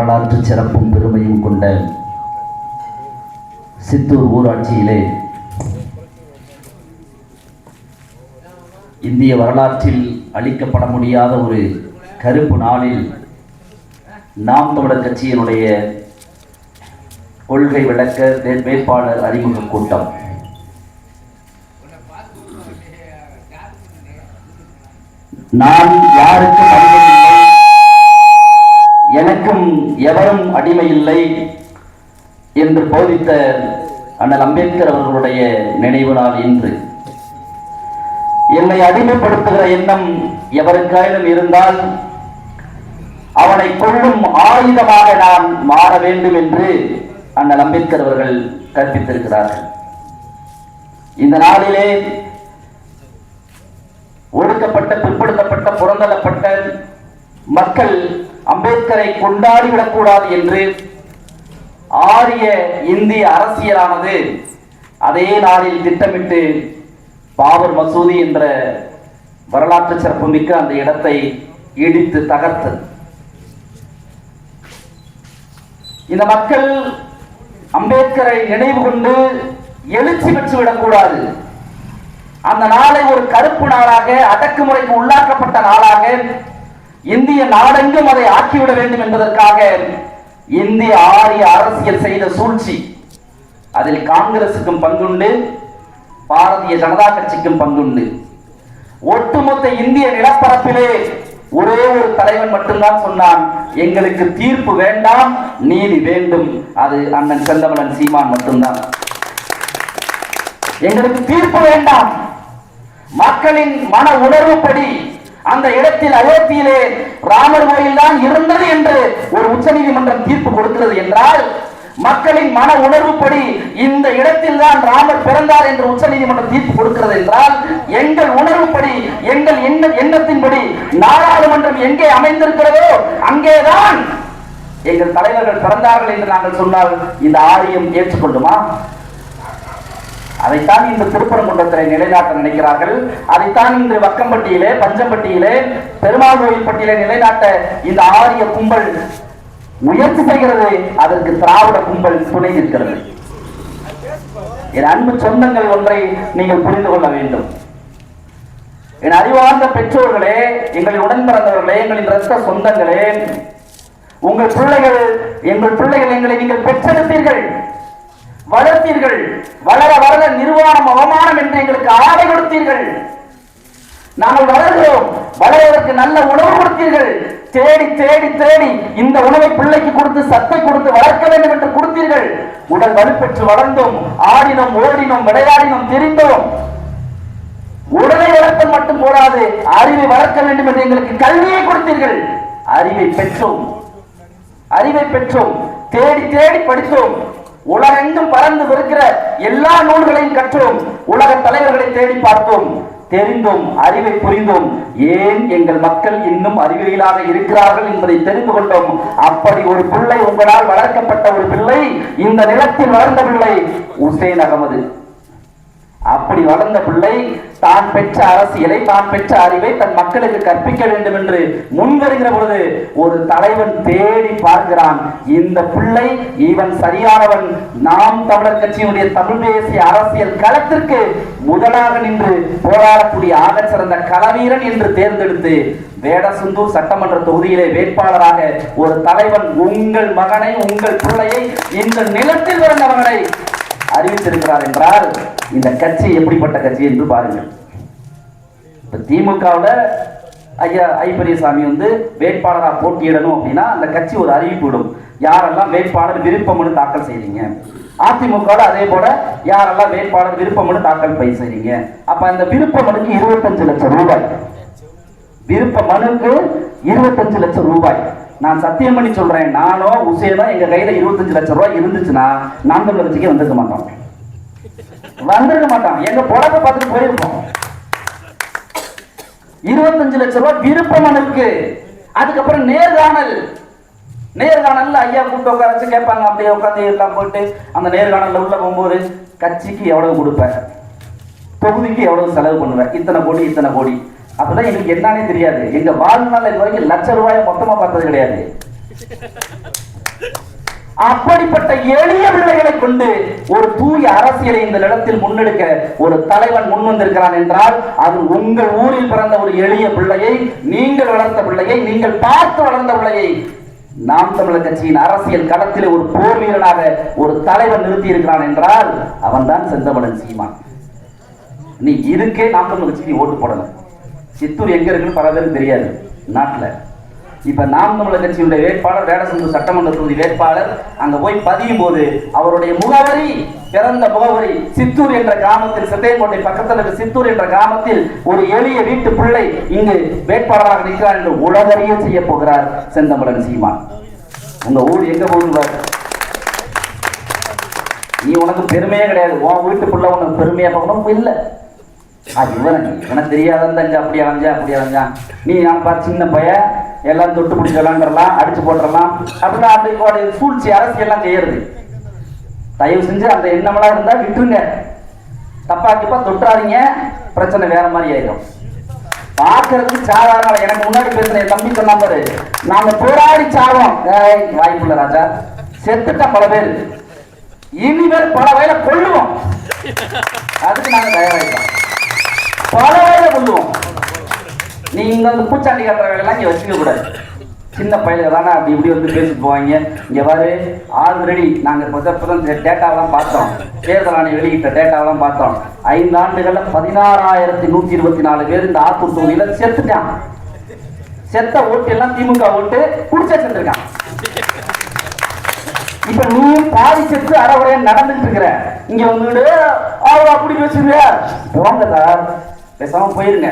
வரலாற்று சிறப்பும் பெருமையும் கொண்ட சித்தூர் ஊராட்சியிலே இந்திய வரலாற்றில் அளிக்கப்பட முடியாத ஒரு கருப்பு நாளில் நாம் தமிழர் கட்சியினுடைய கொள்கை விளக்க வேட்பாளர் அறிமுக கூட்டம். நான் யாருக்கு எவரும் அடிமை இல்லை என்று போதித்த அண்ணல் அம்பேத்கர் அவர்களுடைய நினைவு நாள் இன்று. என்னை அடிமைப்படுத்துகிற எண்ணம் எவருக்காயிலும் இருந்தால் அவனை கொள்ளும் ஆயுதமாக நான் மாற வேண்டும் என்று அண்ணல் அம்பேத்கர் அவர்கள் கற்பித்திருக்கிறார்கள். இந்த நாளிலே ஒடுக்கப்பட்ட பிற்படுத்தப்பட்ட புறந்தள்ளப்பட்ட மக்கள் அம்பேத்கரை கொண்டாடிவிடக்கூடாது என்று ஆரிய இந்திய அரசியலானது அதே நாளில் திட்டமிட்டு பாபர் மசூதி என்ற வரலாற்று சிறப்புமிக்க அந்த இடத்தை இடித்து தகர்த்தது. இந்த மக்கள் அம்பேத்கரை நினைவு கொண்டு எழுச்சி பெற்று விடக்கூடாது. அந்த நாளை ஒரு கருப்பு நாளாக அடக்குமுறைக்கு உள்ளாக்கப்பட்ட நாளாக இந்திய நாடெங்கும் அதை ஆக்கிவிட வேண்டும் என்பதற்காக இந்திய ஆரிய அரசியல் செய்த சூழ்ச்சி. அதில் காங்கிரசுக்கும் பங்குண்டு பாரதிய ஜனதா கட்சிக்கும் பங்குண்டு. ஒட்டுமொத்த இந்திய நிலப்பரப்பிலே ஒரே ஒரு தலைவன் மட்டும்தான் சொன்னான் எங்களுக்கு தீர்ப்பு வேண்டாம் நீதி வேண்டும். அது அண்ணன் செந்தமலன் சீமான் மட்டும்தான். எங்களுக்கு தீர்ப்பு வேண்டாம். மக்களின் மன உணர்வுப்படி அந்த இடத்தில் அயோத்தியிலே ராமர் கோயில் தான் இருந்தது என்று ஒரு உச்சநீதிமன்றம் தீர்ப்பு கொடுக்கிறது என்றால் மக்களின் மன உணர்வுப்படி இந்த இடத்தில் தான் ராமர் பிறந்தார் என்று உச்சநீதிமன்றம் தீர்ப்பு கொடுக்கிறது என்றால் எங்கள் உணர்வுப்படி எங்கள் எண்ண எண்ணத்தின்படி நாடாளுமன்றம் எங்கே அமைந்திருக்கிறதோ அங்கேதான் எங்கள் தலைவர்கள் பிறந்தார்கள் என்று நாங்கள் சொன்னால் இந்த ஆரியம் ஏற்றுக்கொள்ளுமா? அதைத்தான் இந்த திருப்பரங்குன்றத்தை நிலைநாட்ட நினைக்கிறார்கள். அதைத்தான் இன்று வக்கம்பட்டியிலே பஞ்சம்பட்டியிலே பெருமாள் கோயில் பட்டியலை நிலைநாட்ட இந்த ஆரிய கும்பல் முயற்சி செய்கிறது அதற்கு திராவிட கும்பல் துணை நிற்கிறது. என் அன்பு சொந்தங்கள் ஒன்றை நீங்கள் புரிந்து கொள்ள வேண்டும். என் அறிவார்ந்த பெற்றோர்களே எங்களின் உடன் பிறந்தவர்களே எங்களின் ரத்த சொந்தங்களே உங்கள் பிள்ளைகள் எங்கள் பிள்ளைகள் எங்களை நீங்கள் பெற்றெடுப்பீர்கள் வளர்த்தீர்கள். வளர வளர நிர்வாணம் அவமானம் என்று எங்களுக்கு ஆடை கொடுத்தீர்கள். நாங்கள் வளர்கிறோம். வளர்வதற்கு நல்ல உணவு கொடுத்தீர்கள். தேடி தேடி தேடி இந்த உணவை பிள்ளைக்கு கொடுத்து சத்தை கொடுத்து வளர்க்க வேண்டும் என்று கொடுத்தீர்கள். உடல் வலுப்பெற்று வளர்ந்தோம். ஆடினோம் ஓடினோம் விளையாடினோம் திரிந்தோம். உடலை வளர்த்த மட்டும் போடாது அறிவை வளர்க்க வேண்டும் என்று எங்களுக்கு கல்வியை கொடுத்தீர்கள். அறிவை பெற்றோம். அறிவை பெற்றோம். தேடி தேடி படித்தோம். உலகெங்கும் பறந்து வருகிற எல்லா நூல்களையும் கற்றோம். உலக தலைவர்களை தேடி பார்த்தோம். தெரிந்தோம் அறிவை புரிந்தோம். ஏன் எங்கள் மக்கள் இன்னும் அறிவியலாக இருக்கிறார்கள் என்பதை தெரிந்து கொண்டோம். அப்படி ஒரு பிள்ளை உங்களால் வளர்க்கப்பட்ட ஒரு பிள்ளை இந்த நிலத்தில் வளர்ந்த பிள்ளை உசேன் அகமது. அப்படி வளர்ந்த பிள்ளை தான் பெற்ற அரசியலை தான் பெற்ற அறிவை தன் மக்களுக்கு கற்பிக்க வேண்டும் என்று முன்வருகிற பொழுது ஒரு தலைவன் தேடி பார்க்கிறான். இந்த பிள்ளை இவன் சரியானவன். நாம் தமிழர் கட்சியினுடைய தமிழ் தேசிய அரசியல் களத்திற்கு முதலாக நின்று போராடக்கூடிய ஆகச்சிறந்த களவீரன் என்று தேர்ந்தெடுத்து வேடசுந்தூர் சட்டமன்ற தொகுதியிலே வேட்பாளராக ஒரு தலைவன் உங்கள் மகனை உங்கள் பிள்ளையை இந்த நிலத்தில் பிறந்த அறிவித்திருக்கிறார் என்றால் இந்த கட்சி எப்படிப்பட்ட கட்சி என்று பாருங்கள். இப்போ திமுகவில் ஐயா ஐ பெரியசாமி வந்து வேட்பாளராக போட்டியிடணும் அப்படின்னா அந்த கட்சி ஒரு அறிவிப்பு விடும். யாரெல்லாம் வேட்பாளர் விருப்பம்னு தாக்கல் செய்றீங்க? அதிமுகவில் அதே போல யாரெல்லாம் வேட்பாளர் விருப்ப மனு தாக்கல் பை செய்றீங்க? அப்ப அந்த விருப்ப மனுக்கு இருபத்தஞ்சு லட்சம் ரூபாய். விருப்ப மனுக்கு இருபத்தஞ்சு லட்சம் ரூபாய். நான் சத்தியம் பண்ணி சொல்றேன். நானோ உசேனோ எங்க கையில இருபத்தஞ்சு லட்சம் ரூபாய் இருந்துச்சுன்னா நான்கு லட்சத்துக்கு வந்திருக்க மாட்டோம். வந்திருக்க மாட்டோம். எங்க பொழப்ப பார்த்துட்டு போயிருப்போம். இருபத்தஞ்சு லட்சம் ரூபாய் விருப்பம் மனுக்கு அதுக்கப்புறம் நேர்காணல் நேர்காணல்ல ஐயா கூப்பிட்டு உட்கார வச்சு கேட்பாங்க. அப்படியே உட்காந்து எல்லாம் போட்டு அந்த நேர்காணல்ல உள்ள போகும்போது கட்சிக்கு எவ்வளவு கொடுப்பேன்? தொகுதிக்கு எவ்வளவு செலவு பண்ணுவேன்? இத்தனை கோடி இத்தனை கோடி. அப்பதான் எங்களுக்கு என்னன்னே தெரியாது. எங்க வாழ்நாள் இது வரைக்கும் லட்ச ரூபாயை மொத்தமா பார்த்தது கிடையாது. அப்படிப்பட்ட எளிய பிள்ளைகளை கொண்டு ஒரு தூய அரசியலை இந்த நிலத்தில் முன்னெடுக்க ஒரு தலைவன் முன் வந்திருக்கிறான் என்றால் அது உங்கள் ஊரில் பிறந்த ஒரு எளிய பிள்ளையை நீங்கள் வளர்த்த பிள்ளையை நீங்கள் பார்த்து வளர்ந்த பிள்ளையை நாம் தமிழர் கட்சியின் அரசியல் களத்தில் ஒரு போர் வீரனாக ஒரு தலைவன் நிறுத்தி இருக்கிறான் என்றால் அவன்தான் செந்தமலன் சீமான். நீ இதுக்கே நாம் தமிழர் கட்சிக்கு ஓட்டு போடணும். சித்தூர் எங்கே இருக்குன்னு பல பேருக்கு தெரியாது நாட்டில். இப்போ நாம் தமிழர் கட்சியினுடைய வேட்பாளர் வேடசந்தூர் சட்டமன்ற தொகுதி வேட்பாளர் அங்கே போய் பதியும் போது அவருடைய முகவரி பிறந்த முகவரி சித்தூர் என்ற கிராமத்தில் சித்தையங்கோட்டை பக்கத்தில் இருக்க சித்தூர் என்ற கிராமத்தில் ஒரு எளிய வீட்டு பிள்ளை இங்கு வேட்பாளராக நிற்கிறார் என்று உலகறிய செய்ய போகிறார் செந்தமிழன் சீமான். உங்க ஊர் எங்க போகுது நீ உனக்கு பெருமையே கிடையாது. உன் வீட்டு பிள்ளை உனக்கு பெருமையா பார்க்கணும்? இல்லை. அது இவன் எனக்கு தெரியாதான் தஞ்சா அப்படி அலைஞ்சா அப்படி அலைஞ்சா. நீ நான் பார்த்து சின்ன பையன் எல்லாம் தொட்டு பிடிச்சி விளாண்டுறலாம் அடிச்சு போட்டுறலாம் அப்படின்னா அந்த சூழ்ச்சி அரசியல்லாம் செய்யறது. தயவு செஞ்சு அந்த எண்ணமெல்லாம் இருந்தா விட்டுருங்க. தப்பா கிப்பா தொட்டுறாதீங்க பிரச்சனை வேற மாதிரி ஆயிடும் பார்க்கறதுக்கு சாதாரண எனக்கு முன்னாடி பேசுன என் தம்பி சொன்னா பாரு. நாம போராடி சாவோம். வாய்ப்புள்ள ராஜா. செத்துட்டா பல பேர். இனிமேல் பல வயல கொள்ளுவோம் அதுக்கு நாங்க தயாராகிட்டோம் பல வயல கொள்ளுவோம் நீங்க அந்த பூச்சாண்டி கட்டுற வேலையெல்லாம் இங்க வச்சுக்க கூடாது. சின்ன பையலுக்கு தானே அப்படி இப்படி வந்து பேசிட்டு போவாங்க. இங்கே பாரு ஆல்ரெடி நாங்கள் இப்ப இப்பதான் டேட்டாவெல்லாம் பார்த்தோம். தேர்தல் ஆணையம் வெளியிட்ட டேட்டாவெல்லாம் பார்த்தோம். ஐந்து ஆண்டுகளில் பதினாறாயிரத்தி நூற்றி இருபத்தி நாலு பேர் இந்த ஆத்தூர் தொகுதியில் செத்துட்டான் செத்த ஓட்டு எல்லாம் திமுக ஓட்டு குடிச்சா செத்துருக்கான் இப்ப நீ பாதி செத்து அறவுரையா நடந்துட்டு இருக்கிற. இங்க வந்துட்டு அவ அப்படி பேசுறியா போங்க சார். பேசாம போயிருங்க.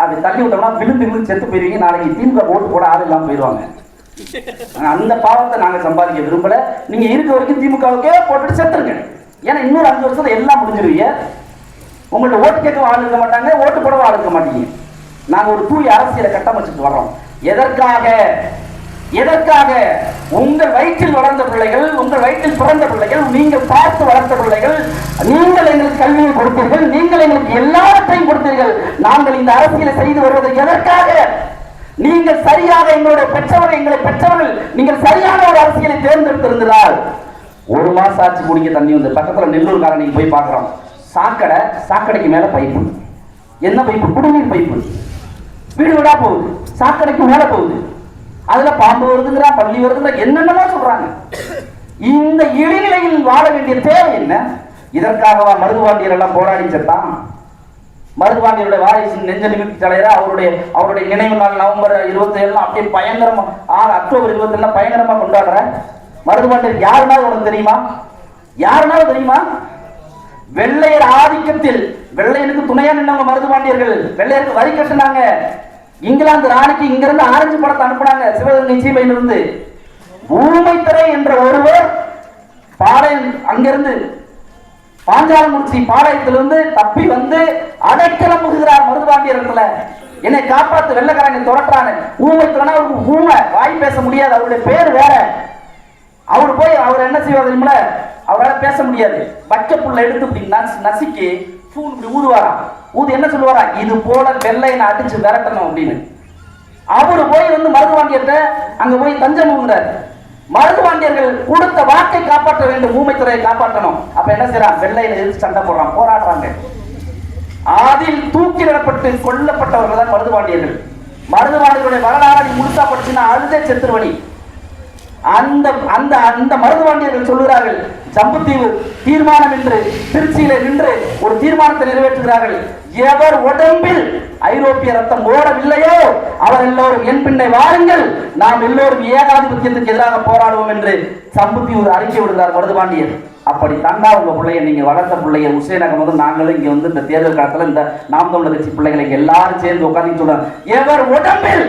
அப்படி தள்ளி விட்டோம்னா விழுந்து விழுந்து செத்து போயிருவீங்க. நாளைக்கு திமுக ஓட்டு போட ஆள் இல்லாமல் போயிடுவாங்க அந்த பாவத்தை நாங்க சம்பாதிக்க விரும்பல. நீங்க இருக்க வரைக்கும் திமுகவுக்கே போட்டுட்டு செத்துருங்க. ஏன்னா இன்னொரு அஞ்சு வருஷத்துல எல்லாம் முடிஞ்சிருவீங்க. உங்கள்ட்ட ஓட்டு கேட்க ஆள் இருக்க மாட்டாங்க. ஓட்டு போடவும் ஆள் இருக்க மாட்டீங்க. நாங்க ஒரு தூய அரசியலை கட்டமைச்சிட்டு வர்றோம். எதற்காக எதற்காக? உங்கள் வயிற்றில் வளர்ந்த பிள்ளைகள் உங்கள் வயிற்றில் பிறந்த பிள்ளைகள் நீங்கள் பார்த்து வளர்த்த பிள்ளைகள் நீங்கள் எங்களுக்கு கல்வியை கொடுத்தீர்கள் நீங்கள் எங்களுக்கு எல்லாவற்றையும் கொடுத்தீர்கள். நாங்கள் இந்த அரசியலை செய்து வருவது எதற்காக? நீங்கள் சரியாக எங்களுடைய பெற்றவர்கள் எங்களை பெற்றவர்கள் நீங்கள் சரியான ஒரு அரசியலை தேர்ந்தெடுத்திருந்தால். ஒரு மாசம் ஆச்சு குடிக்க தண்ணி வந்து பக்கத்துல நெல்லூர்காரன் நீங்கள் போய் பார்க்கிறோம் சாக்கடை சாக்கடைக்கு மேல பைப்பு. என்ன பைப்பு? குடிநீர் பைப்பு. வீடு விடா போகுது. சாக்கடைக்கு மேல போகுது. அதுல பாம்பு வருதுங்கிறா பள்ளி வருதுங்கிற என்னென்னமோ சொல்றாங்க. இந்த இடைநிலையில் வாழ வேண்டிய தேவை என்ன? இதற்காகவா மருதுவாண்டியர் எல்லாம் போராடி செத்தான்? மருதுவாண்டியருடைய வாரிசு நெஞ்ச நிமித்தி தலைவரா அவருடைய அவருடைய நினைவு நாள் நவம்பர் இருபத்தி ஏழுலாம் அப்படியே பயங்கரமா ஆறு அக்டோபர் இருபத்தி ஏழு பயங்கரமா கொண்டாடுற. மருதுவாண்டியர் யாருனாலும் உனக்கு தெரியுமா? யாருனாலும் தெரியுமா? வெள்ளையர் ஆதிக்கத்தில் வெள்ளையனுக்கு துணையா நின்றவங்க மருதுபாண்டியர்கள். வெள்ளையருக்கு வரி கட்டினாங்க. இங்கிலாந்து ராணிக்கு இங்கிருந்து ஆரஞ்சு படத்தை அனுப்புனாங்க. சிவகங்கை சீமையிலிருந்து. ஊமைத்துறை என்ற ஒருவர் பாளையம் அங்கிருந்து பாஞ்சாலங்குறிச்சி பாளையத்திலிருந்து தப்பி வந்து அடைக்கலம் புகுகிறார் மருதுபாண்டியர்கள என்னை காப்பாத்து வெள்ளக்காரங்க துரட்டுறாங்க. ஊமைத்துறைனா அவருக்கு ஊமை. வாய் பேச முடியாது. அவருடைய பேர் வேற. அவர் போய் அவர் என்ன செய்வார் தெரியுமில அவரால் பேச முடியாது. பச்சை புள்ள எடுத்து இப்படி நசு நசுக்கி ஃபூன் இப்படி ஊதுவாராம் ஊது என்ன சொல்லுவாரா? இது போல வெள்ளையனை அடிச்சு விரட்டணும் அப்படின்னு. அவரு போய் வந்து மருதுவாண்டியர்கிட்ட அங்க போய் தஞ்சம் புகுந்தார் மருதுவாண்டியர்கள் கொடுத்த வாக்கை காப்பாற்ற வேண்டும் ஊமைத்துறையை காப்பாற்றணும். அப்ப என்ன செய்யறான்? வெள்ளையில எதிர்த்து சண்டை போடுறான் போராடுறாங்க. அதில் தூக்கிலிடப்பட்டு கொல்லப்பட்டவர்கள் தான் மருதுபாண்டியர்கள் மருதுபாண்டியர்களுடைய வரலாறு முழுசா படிச்சுன்னா அழுதே செத்துருவணி அந்த அந்த அந்த மருதுபாண்டியர்கள் சொல்லுகிறார்கள் ஜம்புத்தீவு தீர்மானம் என்று திருச்சியில நின்று ஒரு தீர்மானத்தை நிறைவேற்றுகிறார்கள். எவர் உடம்பில் ஐரோப்பிய ரத்தம் ஓடவில்லையோ அவர் எல்லோரும் என் பின்னை வாருங்கள். நாம் எல்லோரும் ஏகாதிபத்தியத்துக்கு எதிராக போராடுவோம் என்று சம்புத்தீவு அறிக்கை விடுகிறார் மருதுபாண்டியர். அப்படி தாண்டா உங்க பிள்ளைய நீங்க வளர்த்த பிள்ளைய உசேன் வந்து நாங்களும் இங்க வந்து இந்த தேர்தல் காலத்துல இந்த நாம் தமிழர் கட்சி பிள்ளைகளை எல்லாரும் சேர்ந்து உட்காந்து சொல்றாங்க. எவர் உடம்பில்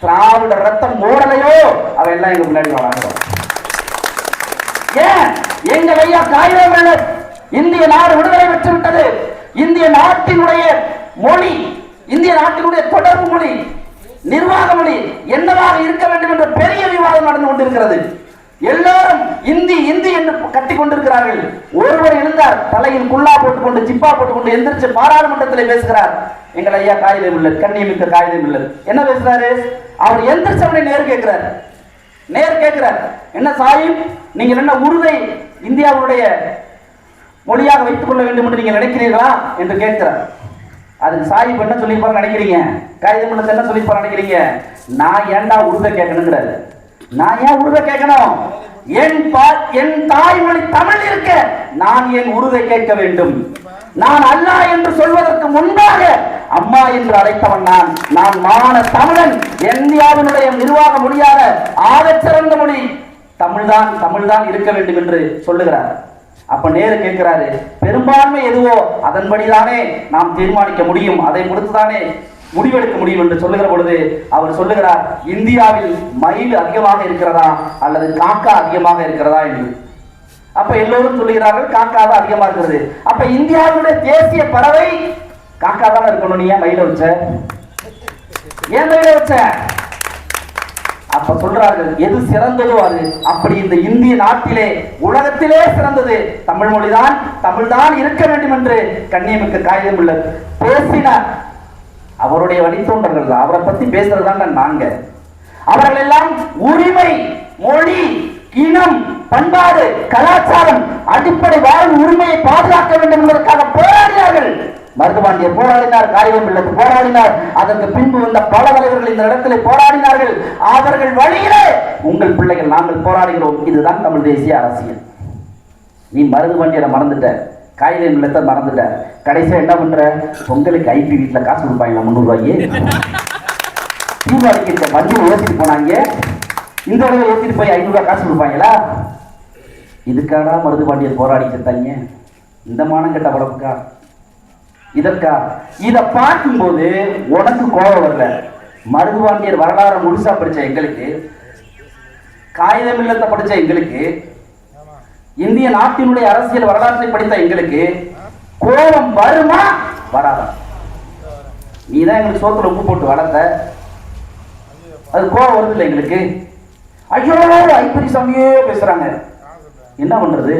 திராவிட ரத்தம் ஓடலையோ அவ எல்லாம் எங்க முன்னாடி வளர்க்கிறோம் ஏன்? எங்க ஐயா காகிதம் இந்திய நாடு விடுதலை பெற்று விட்டது. இந்திய நாட்டினுடைய மொழி இந்திய நாட்டினுடைய தொடர்பு மொழி நிர்வாக மொழி என்னவாக இருக்க வேண்டும் என்ற பெரிய விவாதம் நடந்து கொண்டிருக்கிறது. எல்லாரும் இந்தி இந்தி என்று கட்டி கொண்டிருக்கிறார்கள் ஒருவர் எழுந்தார் தலையில் குல்லா போட்டுக்கொண்டு ஜிப்பா போட்டுக்கொண்டு எந்திரிச்சு பாராளுமன்றத்தில் பேசுகிறார். எங்கள் ஐயா காகிதம் இல்லை கண்ணியமிக்க காகிதம் இல்லை. என்ன பேசுறாரு? அவர் எந்திரிச்சவனை நேர் கேட்கிறார். நேர் கேட்கிறார். என்ன சாயும் நீங்கள் என்ன உருதை இந்தியாவுடைய மொழியாக வைத்துக் கொள்ள வேண்டும் என்று நீங்கள் நினைக்கிறீர்களா? என்று கேட்கிறார். அதுக்கு சாயிப் என்ன சொல்லியிருப்பாரு நினைக்கிறீங்க? காகிதம் என்ன சொல்லியிருப்பாரு நினைக்கிறீங்க? நான் ஏன்டா உருதை கேட்கணுங்கிறாரு. நான் ஏன் உருதை கேட்கணும்? என் பா என் தாய்மொழி தமிழ் இருக்க நான் என் உருதை கேட்க வேண்டும்? நான் அல்லா என்று சொல்வதற்கு முன்பாக அம்மா என்று அழைத்தவன் நான். நான் மான தமிழன். இந்தியாவினுடைய நிர்வாக மொழியாக ஆகச்சிறந்த மொழி தமிழ்தான் தமிழ்தான் இருக்க வேண்டும் என்று சொல்லுகிறார். அப்ப நேரு கேட்கிறாரு பெரும்பான்மை எதுவோ அதன்படிதானே நாம் தீர்மானிக்க முடியும். அதை பொறுத்துதானே முடிவெடுக்க முடியும் என்று சொல்லுகிற பொழுது அவர் சொல்லுகிறார் இந்தியாவில் மயில் அதிகமாக இருக்கிறதா அல்லது காக்கா அதிகமாக இருக்கிறதா? என்று. அப்ப எல்லோரும் சொல்லுகிறார்கள் காக்கா தான் அதிகமா இருக்கிறது. அப்ப இந்தியாவுடைய தேசிய பறவை காக்கா தான் இருக்கணும் நீ ஏன் மயில வச்ச? ஏன் மயில வச்ச? அப்ப சொல்றார்கள் எது சிறந்ததோ அது. அப்படி இந்த இந்திய நாட்டிலே உலகத்திலே சிறந்தது. தமிழ் மொழிதான் தமிழ்தான் இருக்க வேண்டும் என்று கண்ணியமிக்க காகிதம் உள்ளது பேசின அவருடைய வழித்தோன்றர்கள் தான். அவரை பத்தி பேசுறதுதாங்க நாங்க. அவர்கள் எல்லாம் உரிமை மொழி இனம் பண்பாடு கலாச்சாரம் அடிப்படை வாழ்வு உரிமையை பாதுகாக்க வேண்டும் என்பதற்காக போராடினார்கள். மருதுபாண்டியர் போராடினார் காரியம் பிள்ளை போராடினார். அதற்கு பின்பு வந்த பல தலைவர்கள் இந்த இடத்துல போராடினார்கள். அவர்கள் வழியிலே உங்கள் பிள்ளைகள் நாங்கள் போராடுகிறோம். இதுதான் தமிழ் தேசிய அரசியல். நீ மருதுபாண்டியரை மறந்துட்ட. காய்கறி நிலத்தை மறந்துட்டார் கடைசியாக என்ன பண்ற? பொங்கலுக்கு ஐபி வீட்டில் காசு கொடுப்பாங்க முந்நூறு தீபாவளிக்கு இந்த வண்டி ஏற்றிட்டு போனாங்க. இந்த தடவை ஏற்றிட்டு போய் ஐநூறுரூவா காசு கொடுப்பாங்களா? இதுக்காடா மருது பாண்டியர் போராடி செத்தாங்க. இந்த மானம் கெட்ட உடம்புக்கா இதற்கா? இதை பார்க்கும்போது உனக்கு கோபம் வரல. மருது பாண்டியர் வரலாறு முழுசா படிச்ச எங்களுக்கு காகிதம் இல்லத்தை படித்த எங்களுக்கு இந்திய நாட்டினுடைய அரசியல் வரலாற்றை படித்த எங்களுக்கு கோபம் வருமா? வராதா? நீ தான் எங்களுக்கு சோத்துல உப்பு போட்டு வளர்த்த. அது கோபம் வருது இல்லை எங்களுக்கு. ஐயோ ஐப்பரி சாமியே பேசுறாங்க. என்ன பண்றது?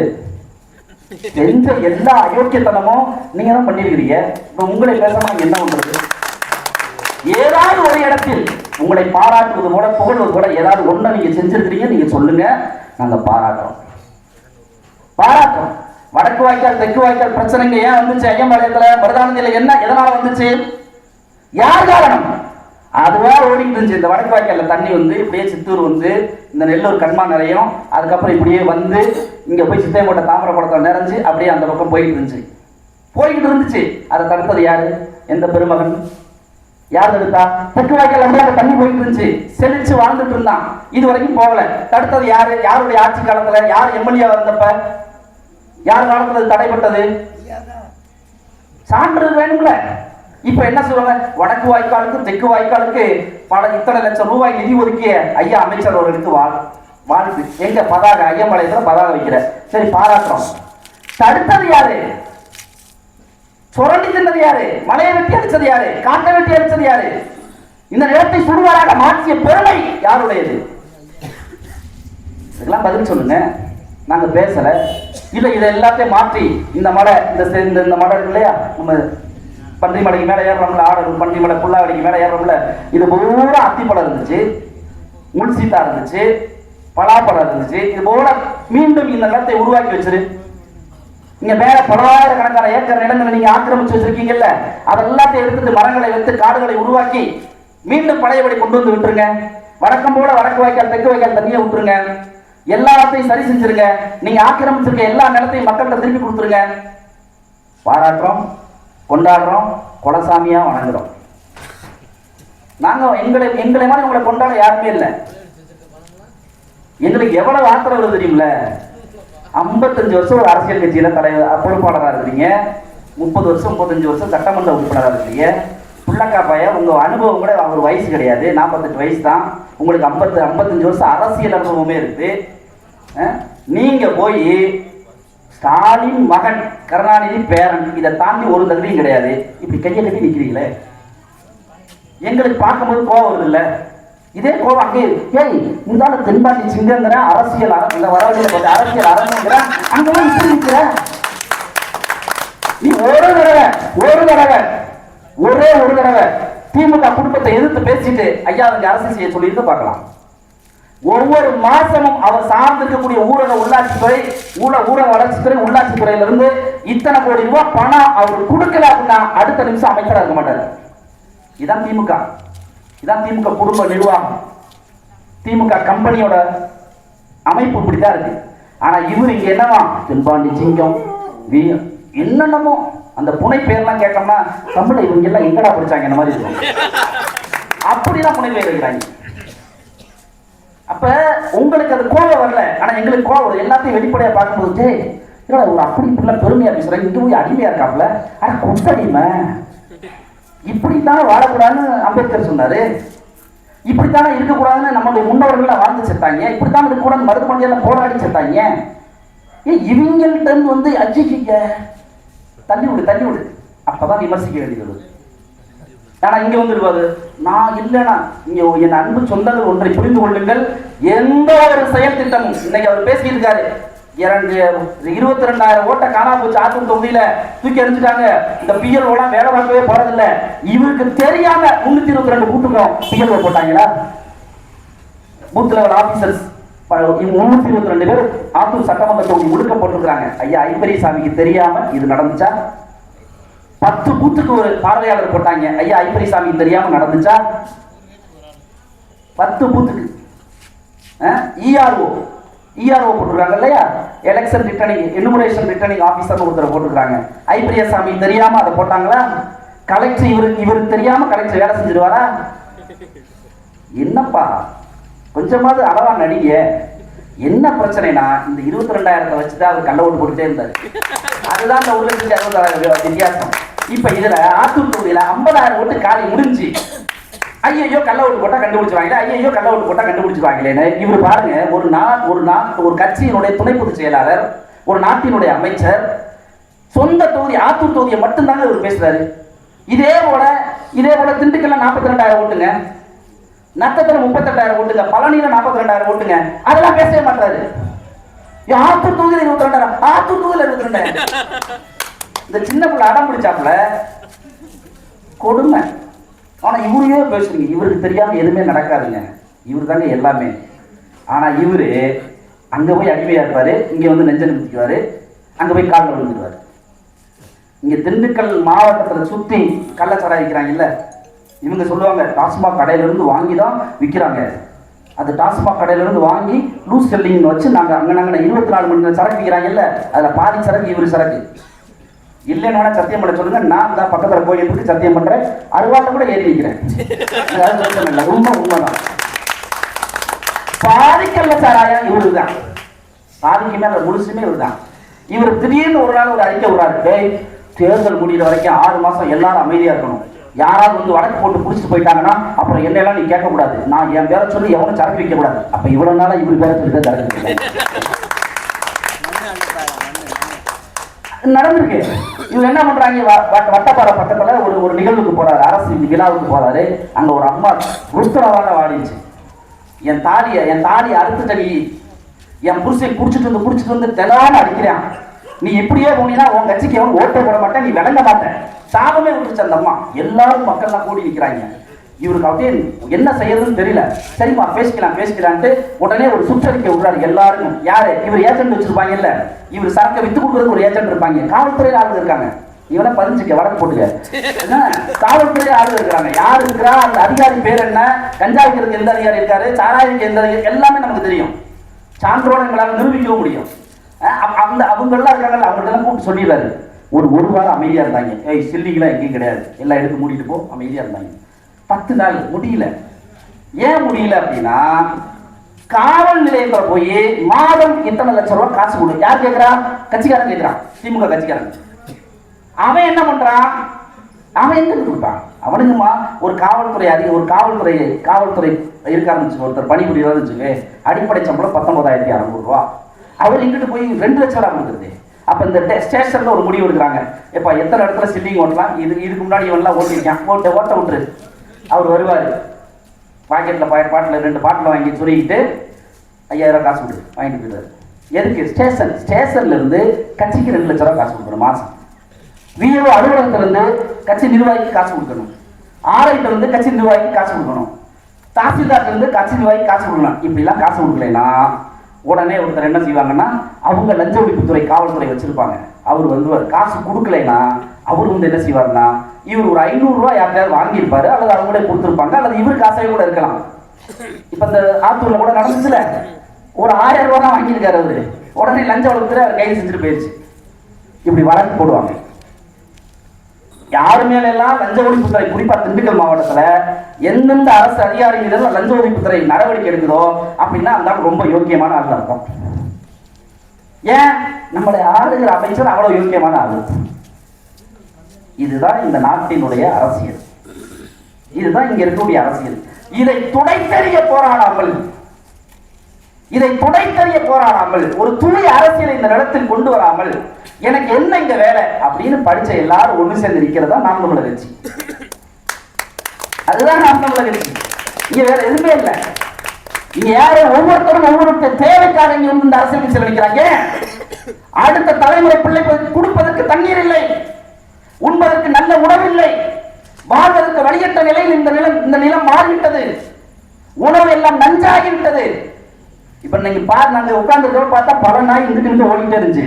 தெரிஞ்ச எல்லா அயோக்கியத்தனமும் நீங்க தான் பண்ணிருக்கிறீங்க. இப்ப உங்களை பேசாம என்ன பண்றது? ஏதாவது ஒரு இடத்தில் உங்களை பாராட்டுவது கூட புகழ்வது கூட ஏதாவது ஒண்ணு நீங்க செஞ்சிருக்கிறீங்க நீங்க சொல்லுங்க. நாங்க பாராட்டுறோம். பாராட்டும். வடக்கு வாய்க்கால் தெற்கு வாய்க்கால் பிரச்சனைங்க ஏன் வந்துச்சு? ஐயம்பாளையத்துல மருதானந்தியில என்ன? எதனால வந்துச்சு? யார் காரணம்? அதுவா ஓடிட்டு இருந்துச்சு. இந்த வடக்கு வாய்க்கால தண்ணி வந்து இப்படியே சித்தூர் வந்து இந்த நெல்லூர் கண்மா நிறையும் அதுக்கப்புறம் இப்படியே வந்து இங்க போய் சித்தையங்கோட்டை தாமிரபுரத்தை நிறைஞ்சு அப்படியே அந்த பக்கம் போயிட்டு இருந்துச்சு. போய்கிட்டு இருந்துச்சு. அதை தடுத்தது யாரு? எந்த பெருமகன்? யார் தடுத்தா? தெற்கு வாய்க்கால் அப்படியே தண்ணி போயிட்டு இருந்துச்சு. செழிச்சு வாழ்ந்துட்டு இருந்தான். இது வரைக்கும் போகல. தடுத்தது யாரு? யாருடைய ஆட்சி காலத்துல? யார் எம்எல்ஏ வந்தப்ப யார் காலத்துல இது தடைப்பட்டது? சான்று வேணும்ல. இப்ப என்ன சொல்லுவாங்க? வடக்கு வாய்க்காலுக்கு தெற்கு வாய்க்காலுக்கு பல இத்தனை லட்சம் ரூபாய் நிதி ஒதுக்கிய ஐயா அமைச்சர் அவர்களுக்கு வாழ் வாழ்த்து. எங்க பதாக ஐயம்பாளையத்துல பதாக வைக்கிற சரி பாராட்டுறோம். தடுத்தது யாரு? சுரண்டி தின்னது யாரு? மலையை வெட்டி அடிச்சது யாரு? காட்டை வெட்டி அடிச்சது யாரு? இந்த நிலத்தை சுடுகாடாக மாற்றிய பெருமை யாருடையது? இதெல்லாம் பதில் சொல்லுங்க. நாங்க பேசல. இல்ல இதை எல்லாத்தையும் மாற்றி இந்த மலை இந்த இந்த இந்த மலை இருக்கு இல்லையா? நம்ம பன்றி மலைக்கு மேல ஏறுறோம்ல ஆடல் பன்றி மலை புல்லாவடிக்கு மேல ஏறுறோம்ல இது பூரா அத்திப்பழம் இருந்துச்சு முன்சீத்தா இருந்துச்சு பலாப்பழம் இருந்துச்சு இது போல மீண்டும் இந்த நிலத்தை உருவாக்கி வச்சிரு. இங்க மேல பலாயிரக்கணக்கான ஏக்கர் நிலங்களை நீங்க ஆக்கிரமிச்சு வச்சிருக்கீங்கல்ல அதை எல்லாத்தையும் எடுத்துட்டு மரங்களை வைத்து காடுகளை உருவாக்கி மீண்டும் பழையபடி கொண்டு வந்து விட்டுருங்க. வழக்கம் போல வடக்கு வாய்க்கால் தெற்கு வாய்க்கால் தண்ணியை விட்டுருங்க. எல்லாத்தையும் சரி செஞ்சிருங்க. நீங்க ஆக்கிரமிச்சிருக்க எல்லா நிலத்தையும் மக்கள்கிட்ட திருப்பி கொடுத்துருங்க. பாராட்டுறோம் கொண்டாடுறோம் குலசாமியா வணங்குறோம். நாங்க எங்களை எங்களை மாதிரி உங்களை கொண்டாட யாருமே இல்லை. எங்களுக்கு எவ்வளவு ஆத்திரம் வருது தெரியுமில்ல ஐம்பத்தஞ்சு வருஷம் ஒரு அரசியல் கட்சியில தலைவர் பொறுப்பாளராக இருக்கிறீங்க. முப்பது வருஷம் முப்பத்தஞ்சு வருஷம் சட்டமன்ற உறுப்பினராக இருக்கிறீங்க. புள்ளக்கா பையன் உங்க அனுபவம் கூட அவர் வயசு கிடையாது. நாற்பத்தெட்டு வயசு தான். உங்களுக்கு ஐம்பத்து ஐம்பத்தஞ்சு வருஷம் அரசியல் அனுபவமே இருக்குது அஹ், நீங்க போய் ஸ்டாலின் மகன் கருணாநிதி பேரன் இதை தாண்டி ஒரு தகுதியும் கிடையாது. இப்படி கையை கட்டி நிற்கிறீங்களே எங்களுக்கு பார்க்கும்போது கோவம் வருது இல்லை இதே கோவம் அங்கே ஏய் இந்த தென்பாண்டி சிங்கங்கிற அரசியல் இந்த வரவழையில கொஞ்சம் அரசியல் அரசுங்கிற அங்க போய் இப்படி நீ ஒரு தடவை ஒரு தடவை ஒரே ஒரு தடவை திமுக குடும்பத்தை எதிர்த்து பேசிட்டு ஐயா அவங்க அரசியல் செய்ய சொல்லியிருந்து பார்க்கலாம். ஒவ்வொரு மாசமும் அவர் சார்ந்திருக்கக்கூடிய ஊரக உள்ளாட்சித்துறை ஊழ ஊரக வளர்ச்சித்துறை உள்ளாட்சித்துறையில இருந்து இத்தனை கோடி ரூபாய் பணம் அவர் கொடுக்கல அப்படின்னா அடுத்த நிமிஷம் அமைச்சராக இருக்க மாட்டார். இதான் திமுக. இதான் திமுக குடும்ப நிர்வாகம். திமுக கம்பெனியோட அமைப்பு இப்படிதான் இருக்கு. ஆனா இவர் இங்க என்னவா தென்பாண்டி சிங்கம் வி என்னென்னமோ அந்த புனை பேர்லாம் கேட்டோம்னா தமிழ் இவங்க எல்லாம் எங்கடா படிச்சாங்க? இந்த மாதிரி இருக்கும். அப்படிதான் புனை பேர் வைக்கிறாங்க. அப்ப உங்களுக்கு அது கோவம் வரல. ஆனா எங்களுக்கு கோவம் வருது எல்லாத்தையும் வெளிப்படையா பார்க்கும்போது டேய், ஒரு அப்படி இப்படிலாம் பெருமையா பேசுறாங்க இங்க போய் அடிமையா இருக்காப்ல ஆனா கொத்தடிமை இப்படித்தான் வாழக்கூடாதுன்னு அம்பேத்கர் சொன்னாரு. இப்படித்தானே இருக்கக்கூடாதுன்னு நம்மளுடைய முன்னோர்கள் வாழ்ந்து செத்தாங்க. இப்படித்தான் இருக்கக்கூடாது மருத்துவமனையில போராடி செத்தாங்க. ஏன் இவங்கள்ட்ட இருந்து வந்து அஜிக்கிங்க. தள்ளி விடு தள்ளி விடு. அப்பதான் விமர்சிக்க வேண்டியது ஆனா இங்க வந்துருவாரு நான் இல்லைனா இங்க என் அன்பு சொந்தங்கள் ஒன்றை புரிந்து கொள்ளுங்கள். எந்த ஒரு செயல் திட்டமும் இன்னைக்கு அவர் பேசியிருக்காரு. இரண்டு இருபத்தி ரெண்டாயிரம் ஓட்டை காணா போச்சு ஆத்தூர் தொகுதியில தூக்கி எறிஞ்சிட்டாங்க. இந்த பிஎல்ஓலாம் வேலை பார்க்கவே போறதில்ல. இவருக்கு தெரியாம முன்னூத்தி இருபத்தி ரெண்டு கூட்டுக்கிறோம் பிஎல்ஓ போட்டாங்களா? பூத் லெவல் ஆபீசர்ஸ் முன்னூத்தி இருபத்தி ரெண்டு பேர் ஆத்தூர் சட்டமன்ற தொகுதி முடுக்க போட்டிருக்காங்க ஐயா ஐம்பரிசாமிக்கு தெரியாம இது நடந்துச்சா? பத்து பூத்துக்கு ஒரு பார்வையாளர் போட்டாங்க. ஐயா ஐப்பரிசாமி தெரியாம நடந்துச்சா? பத்து பூத்துக்கு. இஆர்ஓ இஆர்ஓ போட்டிருக்காங்க இல்லையா? எலெக்ஷன் ரிட்டர்னிங் எனுமரேஷன் ரிட்டர்னிங் ஆஃபீஸர்னு ஒருத்தர் போட்டிருக்காங்க. ஐப்பிரியசாமி தெரியாம அதை போட்டாங்களா? கலெக்டர் இவருக்கு இவருக்கு தெரியாம கலெக்டர் வேலை செஞ்சிருவாரா? என்னப்பா? கொஞ்சமாவது அளவா நடிங்க. என்ன பிரச்சனைனா இந்த இருபத்தி ரெண்டாயிரத்தை வச்சுதான் அவர் கள்ள ஓட்டு போட்டுட்டே இருந்தார். அதுதான் இந்த ஒரு லட்சத்தி அறுபதாயிரம் வித்தியாசம். இப்ப இதுல ஆத்தூர் தொகுதியில ஐம்பதாயிரம் ஓட்டு காலி முடிஞ்சு ஐயையோ கள்ள ஓட்டு போட்டா கண்டுபிடிச்சுவாங்களே ஐயோ கள்ள ஓட்டு போட்டா கண்டுபிடிச்சுவாங்களேன்னு இவர் பாருங்க ஒரு நா ஒரு நா ஒரு கட்சியினுடைய துணை பொதுச் செயலாளர் ஒரு நாட்டினுடைய அமைச்சர் சொந்த தொகுதி ஆத்தூர் தொகுதியை மட்டும்தாங்க இவர் பேசுறாரு. இதே போல இதே போல திண்டுக்கல்ல நாற்பத்தி ரெண்டாயிரம் ஓட்டுங்க நத்தத்துல முப்பத்தெட்டாயிரம் ஓட்டுங்க பழனியில நாற்பத்தி ரெண்டாயிரம் ஓட்டுங்க அதெல்லாம் பேசவே மாட்டாரு. ஆத்தூர் தொகுதியில இருபத்தி ரெண்டாயிரம் ஆத்தூர் தொகுதியில இருபத்தி ரெண்டாயிரம் இந்த சின்ன பிள்ளை அடம் பிடிச்சாப்புல கொடுமை. ஆனால் இவரையே பேசுறீங்க. இவருக்கு தெரியாமல் எதுவுமே நடக்காதுங்க. இவர் தாங்க எல்லாமே. ஆனால் இவர் அங்கே போய் அடிமையாக இருப்பார். இங்கே வந்து நெஞ்ச நிமித்திக்குவாரு. அங்கே போய் காலில் விழுந்துருவாரு. இங்கே திண்டுக்கல் மாவட்டத்தில் சுற்றி கள்ளச்சாராயம் விற்கிறாங்கல்ல இவங்க சொல்லுவாங்க டாஸ்மாக் கடையிலேருந்து வாங்கி தான் விற்கிறாங்க அது டாஸ்மாக் கடையிலேருந்து வாங்கி லூஸ் செல்லிங் வச்சு நாங்கள் அங்கே நாங்கள் இருபத்தி நாலு மணி நேரம் சரக்கு விற்கிறாங்கல்ல அதில் பாதி சரக்கு இவர் சரக்கு. இல்லைன்னு சத்தியம் பண்ண சொல்லுங்க. நான் தான் பக்கத்துல கோயில் இருக்கு சத்தியம் பண்றேன். அருவாட்ட கூட ஏறி நிற்கிறேன் அது இல்லை. உண்மை உண்மைதான். பாதிக்கல்ல சாராயம் இவரு தான் பாதிக்குமே அந்த முழுசுமே இவர் தான் இவர் திடீர்னு ஒரு நாள் ஒரு அறிக்கை விடுறாரு. தேர்தல் முடியிற வரைக்கும் ஆறு மாசம் எல்லாரும் அமைதியா இருக்கணும். யாராவது வந்து வழக்கு போட்டு புடிச்சிட்டு போயிட்டாங்கன்னா அப்புறம் என்ன எல்லாம் நீ கேட்கக்கூடாது. நான் என் பேரை சொல்லி எவனும் சரக்கு வைக்க கூடாது அப்ப இவ்வளவு நாளா இவர் பேரை சொல்லி தான் சரக்கு நடந்திருக்கு. இவர் என்ன பண்றாங்க? வட்ட- வட்டப்பாறை பக்கத்துல ஒரு ஒரு நிகழ்வுக்கு போறாரு. அரசு விழாவுக்கு போறாரு. அங்க ஒரு அம்மா ருஸ்தரவாக வாடிச்சு என் தாலிய என் தாலியை அறுத்துட்ட நீ என் புருஷன் குடிச்சிட்டு வந்து குடிச்சிட்டு வந்து தினமும் அடிக்கிறான். நீ இப்படியே போனீங்கன்னா உன் கட்சிக்கு அவன் ஓட்டை போட மாட்டேன். நீ விளங்க மாட்டேன். சாபமே விட்டுச்சு அந்த அம்மா. எல்லாரும் மக்கள்லாம் கூடி நிற்கிறாங்க இவருக்கு அப்படியே என்ன செய்யறதுன்னு தெரியல. சரிம்மா பேசிக்கலாம் பேசிக்கலான்ட்டு உடனே ஒரு சுற்றறிக்கை விடுறாரு எல்லாருக்கும். யாரு? இவர் ஏஜென்ட் வச்சிருப்பாங்கல்ல இவர் சரக்கை வித்து கொடுக்கறதுக்கு ஒரு ஏஜென்ட் இருப்பாங்க. காவல்துறையில் ஆளுங்க இருக்காங்க. இவனை பதிஞ்சுக்க வழக்கு போட்டுக்க. காவல்துறை ஆளு இருக்கிறாங்க யாரு இருக்கிறா? அந்த அதிகாரி பேர் என்ன? கஞ்சா எந்த அதிகாரி இருக்காரு? சாராயிக்கு எந்த அதிகாரி? எல்லாமே நமக்கு தெரியும். சான்றோட எங்களால் நிரூபிக்கவும் முடியும். அஹ் அப்ப அந்த அவங்கெல்லாம் இருக்காங்கல்ல அவங்கள்ட்ட கூப்பிட்டு சொல்லிடுறாரு. ஒரு ஒரு வாரம் அமைதியா இருந்தாங்க. ஏய் சில்லிங்கெல்லாம் எங்கேயும் கிடையாது. எல்லாம் எடுத்து மூடிட்டு போ அமைதியா இருந்தாங்க. பத்து நாள் முடியல. ஏன் முடியல அப்படின்னா காவல் நிலையத்துல போய் மாதம் இத்தனை லட்சம் ரூபாய் காசு கொடு. யார் கேட்கிறா கட்சிக்காரன் கேட்கிறான் திமுக கட்சிக்காரன். அவன் என்ன பண்றான்? அவன் எங்க கொடுப்பான்? அவனுக்குமா ஒரு காவல்துறை அதிக ஒரு காவல்துறை காவல்துறை இருக்காருன்னு ஒருத்தர் பணிபுரியாருன்னு வச்சுக்கோ அடிப்படை சம்பளம் பத்தொன்பதாயிரத்தி அறுநூறு ரூபா. அவர் இங்கிட்டு போய் ரெண்டு லட்சம் ரூபா கொடுக்குறது? அப்ப இந்த டே- ஸ்டேஷன்ல ஒரு முடிவு எடுக்கிறாங்க. எப்ப எத்தனை இடத்துல சில்லிங் ஓட்டலாம்? இது இதுக்கு முன்னாடி இவன்லாம் ஓட்டிருக்கான். ஓட்ட ஓட்ட விட்டுரு. அவர் வருவார். பாக்கெட்ல பாட்டில் ரெண்டு பாட்டில் வாங்கி சொல்லிக்கிட்டு ஐயாயிரம் காசு கொடு வாங்கிட்டு போயிடுவாரு. எதுக்கு? ஸ்டேஷன் ஸ்டேஷன்ல இருந்து கட்சிக்கு ரெண்டு லட்ச ரூபா காசு கொடுக்கணும் மாசம். விஓ அலுவலகத்துல இருந்து கட்சி நிர்வாகிக்கு காசு கொடுக்கணும். ஆர்ஐட்ட இருந்து கட்சி நிர்வாகிக்கு காசு கொடுக்கணும். தாசில்தார்ட்ட இருந்து கட்சி நிர்வாகி காசு கொடுக்கலாம். இப்படிலாம் காசு கொடுக்கலைன்னா உடனே ஒருத்தர் என்ன செய்வாங்கன்னா அவங்க லஞ்ச ஒழிப்புத்துறை காவல்துறை வச்சிருப்பாங்க. அவர் வந்து ஒரு காசு கொடுக்கலைன்னா அவர் வந்து என்ன செய்வார்னா இவர் ஒரு ஐநூறுரூவா யார்கிட்டயாவது வாங்கியிருப்பாரு அல்லது அவங்க கூட கொடுத்துருப்பாங்க அல்லது இவர் காசாவே கூட இருக்கலாம். இப்ப இந்த ஆத்தூர்ல கூட நடந்துச்சுல. ஒரு ஆயிரம் ரூபாய் தான் வாங்கியிருக்காரு அவரு. உடனே லஞ்ச வளர்த்துல அவர் கைது செஞ்சுட்டு போயிடுச்சு இப்படி வழக்கு போடுவாங்க. யாரு மேல எல்லாம் லஞ்ச ஒழிப்புத்துறை குறிப்பா திண்டுக்கல் மாவட்டத்துல எந்தெந்த அரசு அதிகாரி மீது லஞ்ச ஒழிப்புத்துறை நடவடிக்கை எடுக்குதோ அப்படின்னா அந்த ரொம்ப யோக்கியமான ஆள் அர்த்தம். ஏன்? நம்மளை ஆளுகிற அமைச்சர் அவ்வளவு யோக்கியமான ஆளு. இதுதான் இந்த நாட்டினுடைய அரசியல். இதுதான் இங்க இருக்கக்கூடிய அரசியல். இதை துடைத்தறிய போராடாமல் இதை துடைத்தறிய போராடாமல் ஒரு தூய அரசியலை இந்த நிலத்தில் கொண்டு வராமல் எனக்கு என்ன இங்க வேலை அப்படின்னு படிச்ச எல்லாரும் ஒண்ணு சேர்ந்து நிக்கிறதா நாம் தமிழர் கட்சி. அதுதான் நாம் தமிழர் கட்சி. இங்க வேற எதுவுமே இல்லை. இங்க யாரு ஒவ்வொருத்தரும் ஒவ்வொரு தேவைக்காக இங்க வந்து இந்த அரசியல் செலவழிக்கிறாங்க அடுத்த தலைமுறை பிள்ளை கொடுப்பதற்கு தண்ணீர் இல்லை. உண்பதற்கு நல்ல உணவில்லை. வாழ்வதற்கு வழியற்ற நிலையில் இந்த நிலம் இந்த நிலம் மாறிவிட்டது. உணவு எல்லாம் நஞ்சாகிவிட்டது இப்ப நீங்க பாரு நாங்க உட்கார்ந்து பார்த்தா பல நாய் இங்கிட்டு இருந்து ஓடிட்டே இருந்துச்சு.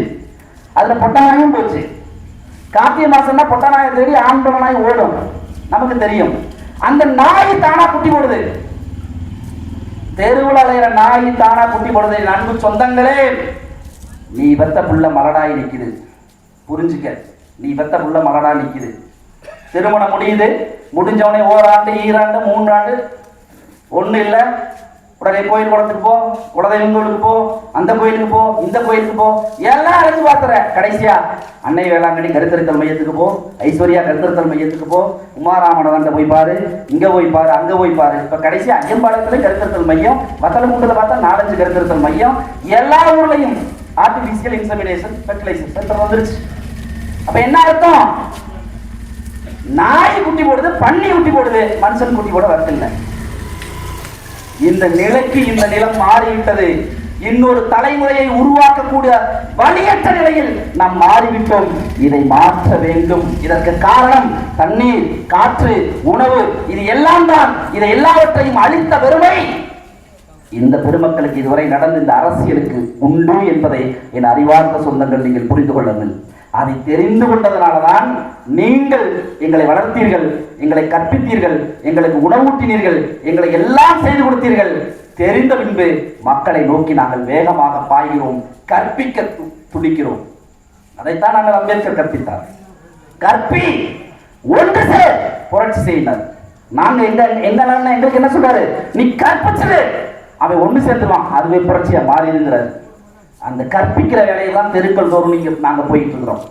அதுல பொட்டை நாயும் போச்சு. கார்த்திகை மாசம்னா பொட்டை நாயை தேடி ஆம்பளை நாய் ஓடும். நமக்கு தெரியும். அந்த நாய் தானா குட்டி போடுது. தெருவில் அலையிற நாய் தானா குட்டி போடுது. என் அன்பு சொந்தங்களே நீ பெத்த புள்ள மரடாய் நிக்குது. புரிஞ்சுக்க. நீ பெத்த புள்ள மகனா நிற்கிது திருமணம் முடியுது முடிஞ்சவனே ஓராண்டு ஈராண்டு மூன்றாண்டு. ஒன்றும் இல்லை. உடனே கோயில் குளத்துக்கு போ குலதெய்வம் கோயிலுக்கு போ அந்த கோயிலுக்கு போ இந்த கோயிலுக்கு போ. எல்லாம் அழைச்சி பார்த்துற கடைசியா. அன்னை வேளாங்கண்ணி கருத்திருத்தல் மையத்துக்கு போ ஐஸ்வர்யா கருத்திருத்தல் மையத்துக்கு போ உமாராமணவன்ட்ட போய் பாரு இங்க போய் பாரு அங்க போய் பாரு. இப்ப கடைசி அஞ்சம்பாளையத்துல கருத்திருத்தல் மையம் வத்தலமுண்டில் பார்த்தா நாலஞ்சு கருத்திருத்தல் மையம். எல்லா ஊர்லயும் ஆர்டிபிஷியல் இன்சமினேஷன் ஃபெர்டிலைசேஷன் சென்டர் வந்துருச்சு. அப்ப என்ன அர்த்தம்? நாய் குட்டி போடுது பன்னி குட்டி போடுது மனுஷன் குட்டி போட வரதில்லை. இந்த நிலைக்கு இந்த நிலம் மாறிவிட்டது. இன்னொரு தலைமுறையை உருவாக்கக்கூடிய வழியற்ற நிலையில் நாம் மாறிவிட்டோம். இதை மாற்ற வேண்டும். இதற்கு காரணம் தண்ணீர் காற்று உணவு இது எல்லாம் தான். இதை எல்லாவற்றையும் அளித்த பெருமை இந்த பெருமக்களுக்கு இதுவரை நடந்த இந்த அரசியலுக்கு உண்டு என்பதை என் அறிவார்ந்த சொந்தங்கள் நீங்கள் புரிந்து கொள்ளுங்கள் அதை தெரிந்து கொண்டதனால்தான் நீங்கள் எங்களை வளர்த்தீர்கள் எங்களை கற்பித்தீர்கள் எங்களுக்கு உணவூட்டினீர்கள் எங்களை எல்லாம் செய்து கொடுத்தீர்கள். தெரிந்த பின்பு மக்களை நோக்கி நாங்கள் வேகமாக பாய்கிறோம் கற்பிக்க து- துடிக்கிறோம். அதைத்தான் நாங்கள் அம்பேத்கர் கற்பித்தார். கற்பி ஒன்று சேர் புரட்சி செய்தார் நாங்க எங்க எங்க எங்களுக்கு என்ன சொல்றாரு நீ கற்பிச்சது அவன் ஒன்று சேர்ந்துருவான் அதுவே புரட்சியா மாறிடுங்கிறாரு. அந்த கற்பிக்கிற வேலையை தான் தெருக்கள் தோறும் நீங்கள் நாங்கள் போயிட்டு இருக்கிறோம்.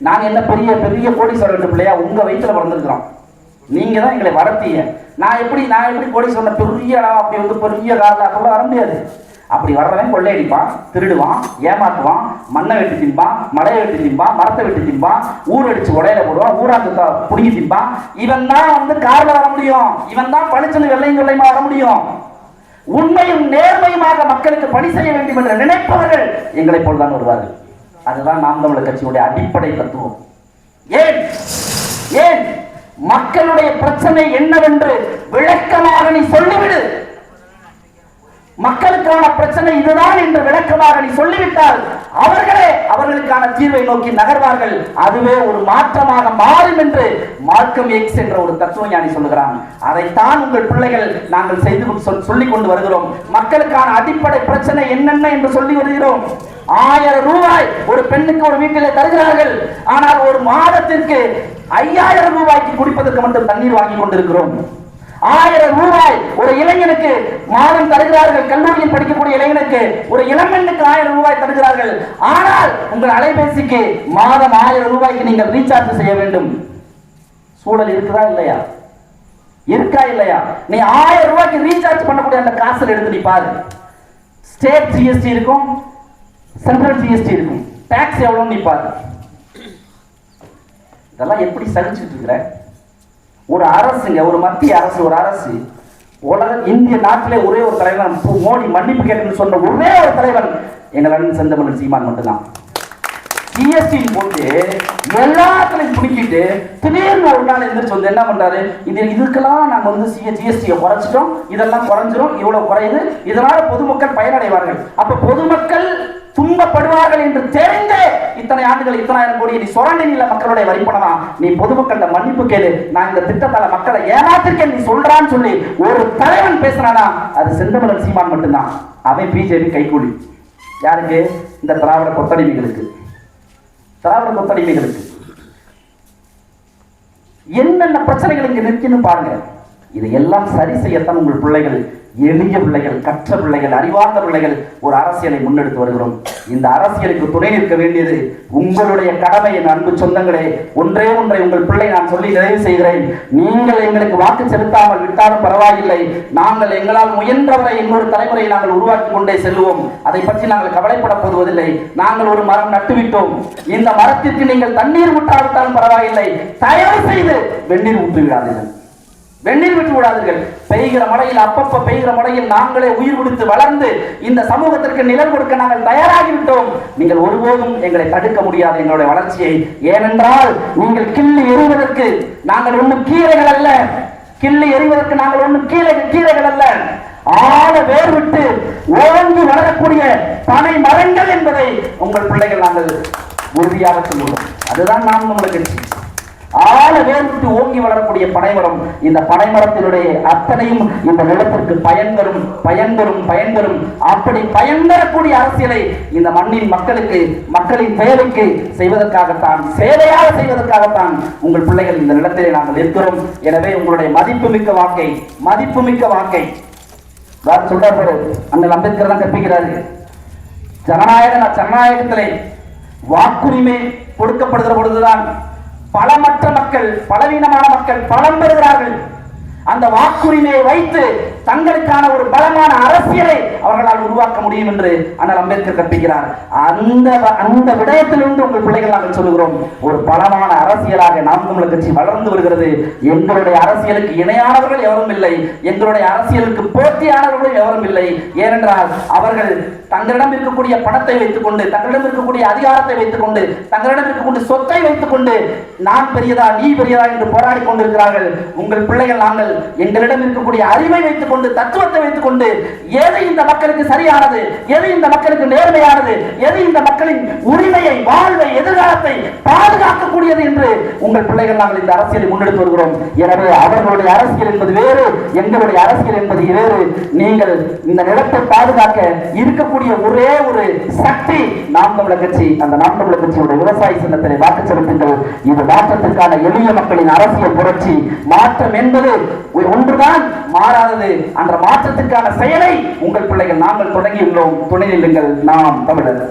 நாங்கள் என்ன பெரிய பெரிய கோடீஸ்வரர் வீட்டு பிள்ளையா உங்கள் வயிற்றில் பிறந்திருக்கிறோம் நீங்கள் தான் எங்களை வளர்த்தீங்க. நான் எப்படி நான் எப்படி கோடீஸ்வரன் பெரிய ஆளா அப்படி வந்து பெரிய காரில் அப்பெல்லாம் வர முடியாது. அப்படி வர்றவன் கொள்ளையடிப்பான் திருடுவான் ஏமாற்றுவான் மண்ணை வெட்டி திம்பான் மலையை வெட்டி திம்பான் மரத்தை வெட்டி திம்பான் ஊர் அடிச்சு உடையில போடுவான் ஊராந்து த- புடுங்கி திம்பான் இவன் தான் வந்து காரில் வர முடியும். இவன் தான் பளிச்சுன்னு வெள்ளையும் வெள்ளையுமா வர முடியும். உண்மையும் நேர்மையுமாக மக்களுக்கு பணி செய்ய வேண்டும் என்று நினைப்பவர்கள் எங்களை போல்தான் வருவார்கள். அதுதான் நாம் தமிழர் கட்சியுடைய அடிப்படை தத்துவம். ஏன்? ஏன்? மக்களுடைய பிரச்சனை என்னவென்று விளக்கமாக நீ மக்களுக்கான பிரச்சனை இதுதான் என்று விளக்கமாக நீ சொல்லிவிட்டால் அவர்களே அவர்களுக்கான தீர்வை நோக்கி நகர்வார்கள். அதுவே ஒரு மாற்றமாக மாறும் என்று மார்க்கம் எக்ஸ் என்ற ஒரு தத்துவ ஞானி சொல்லுகிறான். அதைத்தான் உங்கள் பிள்ளைகள் நாங்கள் செய்து சொல்- சொல்லிக் கொண்டு வருகிறோம். மக்களுக்கான அடிப்படை பிரச்சனை என்னென்ன என்று சொல்லி வருகிறோம். ஆயிரம் ரூபாய் ஒரு பெண்ணுக்கு ஒரு வீட்டிலே தருகிறார்கள். ஆனால் ஒரு மாதத்திற்கு ஐயாயிரம் ரூபாய்க்கு குடிப்பதற்கு மட்டும் தண்ணீர் வாங்கி கொண்டிருக்கிறோம். ஆயிரம் ரூபாய் ஒரு இளைஞனுக்கு மாதம் தருகிறார்கள். கல்லூரியில் படிக்கக்கூடிய இளைஞனுக்கு ஒரு இளம்பெண்ணுக்கு ஆயிரம் ரூபாய் தருகிறார்கள். ஆனால் உங்கள் அலைபேசிக்கு மாதம் ஆயிரம் ரூபாய்க்கு நீங்கள் ரீசார்ஜ் செய்ய வேண்டும். சூழல் இருக்குதா இல்லையா? இருக்கா இல்லையா? நீ ஆயிரம் ரூபாய்க்கு ரீசார்ஜ் பண்ணக்கூடிய அந்த காசில் எடுத்து நீ பாரு. ஸ்டேட் ஜிஎஸ்டி இருக்கும் சென்ட்ரல் ஜிஎஸ்டி இருக்கும். டாக்ஸ் எவ்வளோன்னு நீ பாரு. இதெல்லாம் எப்படி சகிச்சுட்டு இருக்கிற? ஒரு அரசுங்க ஒரு மத்திய அரசு ஒரு அரசு. உலக இந்திய நாட்டிலே ஒரே ஒரு தலைவன் மோடி மன்னிப்பு கேட்கணும்னு சொன்ன ஒரே ஒரு தலைவன். எங்கள் அண்ணன் செந்தமிழன் சீமான் மட்டும்தான். ஜிஎஸ்டி போட்டு எல்லாத்துலையும் குடிக்கிட்டு திடீர்னு ஒரு நாள் எந்திரிச்சு வந்து என்ன பண்றாரு? இது இதுக்கெல்லாம் நாங்க வந்து ஜிஎஸ்டியை குறைச்சிட்டோம். இதெல்லாம் குறைஞ்சிரும் இவ்வளவு குறையுது. இதனால பொதுமக்கள் பயனடைவார்கள். அப்ப பொதுமக்கள் துன்பப்படுவார்கள் என்று தெரிந்தே இத்தனை ஆண்டுகள் இத்தனாயிரம் கோடி நீ சுரண்டி நில மக்களுடைய வரிப்பணமா? நீ பொதுமக்கள்கிட்ட மன்னிப்பு கேளு. நான் இந்த திட்டத்தால மக்களை ஏமாத்திருக்கேன் நீ சொல்றான்னு சொல்லி ஒரு தலைவன் பேசுறானா? அது செந்தமிழன் சீமான் மட்டும்தான். அவன் பிஜேபி கைகூலி. யாருக்கு? இந்த திராவிட கொத்தடிமைகளுக்கு. திராவிட கொத்தடிமைகளுக்கு. என்னென்ன பிரச்சனைகள் இங்க நிற்கின்னு பாருங்க. இதையெல்லாம் சரி செய்யத்தான் உங்கள் பிள்ளைகள் எளிய பிள்ளைகள் கற்ற பிள்ளைகள் அறிவார்ந்த பிள்ளைகள் ஒரு அரசியலை முன்னெடுத்து வருகிறோம். இந்த அரசியலுக்கு துணை நிற்க வேண்டியது உங்களுடைய கடமை என் அன்பு சொந்தங்களே. ஒன்றே ஒன்றை உங்கள் பிள்ளை நான் சொல்லி நிறைவு செய்கிறேன். நீங்கள் எங்களுக்கு வாக்கு செலுத்தாமல் விட்டாலும் பரவாயில்லை. நாங்கள் எங்களால் முயன்றவரை இன்னொரு தலைமுறையை நாங்கள் உருவாக்கி கொண்டே செல்வோம். அதை பற்றி நாங்கள் கவலைப்பட போவதில்லை நாங்கள் ஒரு மரம் நட்டுவிட்டோம். இந்த மரத்திற்கு நீங்கள் தண்ணீர் விட்டாவிட்டாலும் பரவாயில்லை. தயவு செய்து வெந்நீர் ஊற்றி விடாதீர்கள் வெந்நீர் விட்டு விடாதீர்கள். பெய்கிற மழையில் அப்பப்ப பெய்கிற மழையில் நாங்களே உயிர் கொடுத்து வளர்ந்து இந்த சமூகத்திற்கு நிழல் கொடுக்க நாங்கள் தயாராகிவிட்டோம். நீங்கள் ஒருபோதும் எங்களை தடுக்க முடியாது எங்களுடைய வளர்ச்சியை. ஏனென்றால் நீங்கள் கிள்ளி எறிவதற்கு நாங்கள் ஒன்றும் கீரைகள் அல்ல. கிள்ளி எறிவதற்கு நாங்கள் ஒன்றும் கீழே கீரைகள் அல்ல. ஆழ வேர் விட்டு ஓங்கி வளரக்கூடிய பனை மரங்கள் என்பதை உங்கள் பிள்ளைகள் நாங்கள் உறுதியாக சொல்லுவோம். அதுதான் நாம் நம்மளுக்கு ஆழ வேர்விட்டு ஓங்கி வளரக்கூடிய பனைமரம் இந்த பனைமரத்தினுடைய அத்தனையும் இந்த நிலத்திற்கு பயன் தரும் பயன் தரும் பயன் தரும். அப்படி பயன் தரக்கூடிய அரசியலை இந்த மண்ணின் மக்களுக்கு மக்களின் தேவைக்கு செய்வதற்காகத்தான் சேவையாக செய்வதற்காகத்தான் உங்கள் பிள்ளைகள் இந்த நிலத்திலே நாங்கள் இருக்கிறோம் எனவே உங்களுடைய மதிப்புமிக்க வாக்கை மதிப்புமிக்க வாக்கை. வேற சொல்றாரு அண்ணல் அம்பேத்கர் தான் கற்பிக்கிறாரு. ஜனநாயக ஜனநாயகத்திலே வாக்குரிமை கொடுக்கப்படுகிற பொழுதுதான் பலமற்ற மக்கள் பலவீனமான மக்கள் பலம் பெறுகிறார்கள். அந்த வாக்குரிமையை வைத்து தங்களுக்கான ஒரு பலமான அரசியலை அவர்களால் உருவாக்க முடியும் என்று அண்ணல் அம்பேத்கர் கற்பிக்கிறார். அந்த அந்த விடயத்திலிருந்து உங்கள் பிள்ளைகள் நாங்கள் சொல்லுகிறோம் ஒரு பலமான அரசியலாக நாம் தமிழர் கட்சி வளர்ந்து வருகிறது. எங்களுடைய அரசியலுக்கு இணையானவர்கள் எவரும் இல்லை. எங்களுடைய அரசியலுக்கு போட்டியானவர்களும் எவரும் இல்லை. ஏனென்றால் அவர்கள் தங்களிடம் இருக்கக்கூடிய பணத்தை வைத்துக் கொண்டு தங்களிடம் இருக்கக்கூடிய அதிகாரத்தை வைத்துக் கொண்டு தங்களிடம் இருக்கக்கூடிய சொத்தை வைத்துக் கொண்டு நான் பெரியதா நீ பெரியதா என்று போராடி கொண்டிருக்கிறார்கள். உங்கள் பிள்ளைகள் நாங்கள் எங்களிடம் இருக்கக்கூடிய அறிவை வைத்துக் கொண்டு கொண்டு தத்துவத்தை வைத்துக் கொண்டு எது இந்த மக்களுக்கு சரியானது எது இந்த மக்களுக்கு நேர்மையானது எது இந்த மக்களின் உரிமையை வாழ்வை எதிர்காலத்தை பாதுகாக்கக்கூடியது என்று உங்கள் பிள்ளைகள் நாங்கள் இந்த அரசியலை முன்னெடுத்து வருகிறோம். எனவே அவர்களுடைய அரசியல் என்பது வேறு எங்களுடைய அரசியல் என்பது வேறு நீங்கள் இந்த நிலத்தை பாதுகாக்க இருக்கக்கூடிய ஒரே ஒரு சக்தி நாம் தமிழர் கட்சி. அந்த நாம் தமிழர் கட்சியுடைய விவசாய சின்னத்திலே வாக்கு செலுத்துங்கள். இது மாற்றத்திற்கான எளிய மக்களின் அரசியல் புரட்சி. மாற்றம் என்பது ஒன்றுதான் மாறாதது அந்த மாற்றத்திற்கான செயலை உங்கள் பிள்ளைகள் நாங்கள் தொடங்கியுள்ளோம் துணை நில்லுங்கள் நாம் தமிழர்.